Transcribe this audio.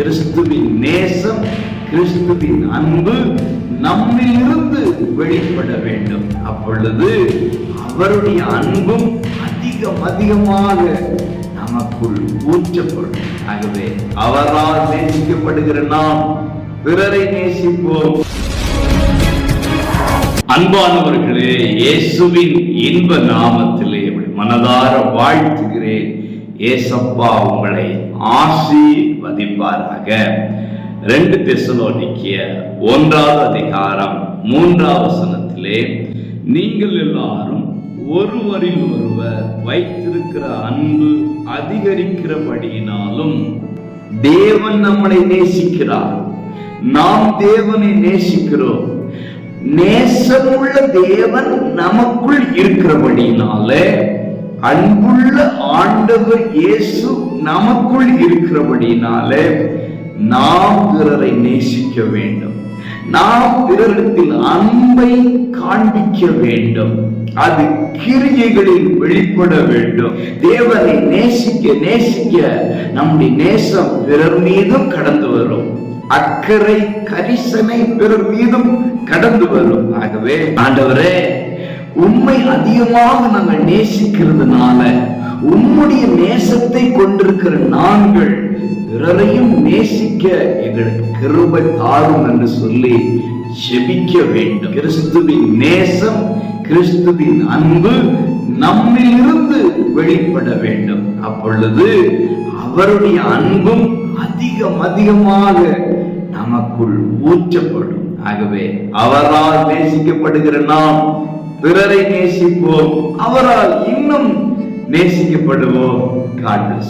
கிறிஸ்துவின் நேசம் கிறிஸ்துவின் அன்பு நம்மிலிருந்து வெளிப்பட வேண்டும். அப்பொழுது அவருடைய அன்பும் அதிகம் அதிகமாக நமக்குள் ஊற்றப்படும். ஆகவே அவரால் நேசிக்கப்படுகிற நாம் பிறரை நேசிப்போம். அன்பானவர்களே இயேசுவின் இன்ப நாமத்திலே மனதார வாழ்த்துகிறேன். ஏசப்பா உங்களை ஆசீர்வதிப்பாராக. ரெண்டு தெசலோனிக்கிய ஒன்றாவது அதிகாரம் மூன்றாவது வசனத்திலே நீங்கள் எல்லாரும் ஒருவரில் ஒருவர் வைத்திருக்கிற அன்பு அதிகரிக்கிறபடியினாலும் தேவன் நம்மளை நேசிக்கிறார். நாம் தேவனை நேசிக்கிறோம். நேசமுள்ள தேவன் நமக்குள் இருக்கிறபடினாலே அன்புள்ள ஆண்டவர் இயேசு நமக்குள் இருக்கிறபடினாலே நாம் பிறரை நேசிக்க வேண்டும். நாம் பிறரிடத்தில் அன்பை காண்பிக்க வேண்டும். அது கிரியைகளில் வெளிப்பட வேண்டும். தேவனை நேசிக்க நேசிக்க நம்முடைய நேசம் பிறர் மீதும் கடந்து வரும். அக்கறை கரிசனை பிறர் மீதும் கடந்து வரும். ஆகவே ஆண்டவரே உண்மை அதிகமாக நாங்கள் நேசிக்கிறதுனால உம்முடைய நேசத்தை கொண்டிருக்கிற நாங்கள் பிறரையும் நேசிக்க எங்களுக்கு கிருபை தாரும் என்று சொல்லி செபிக்க வேண்டும். கிறிஸ்துவின் நேசம் கிறிஸ்துவின் அன்பு நம்மிலிருந்து வெளிப்பட வேண்டும். அப்பொழுது அவருடைய அன்பும் அதிகம் அதிகமாக நமக்குள் ஊற்றப்படும். ஆகவே அவரால் நேசிக்கப்படுகிற நாம் பிறரை நேசிப்போம் அவரால் இன்னும் நேசிக்கப்படுவோம் காட்.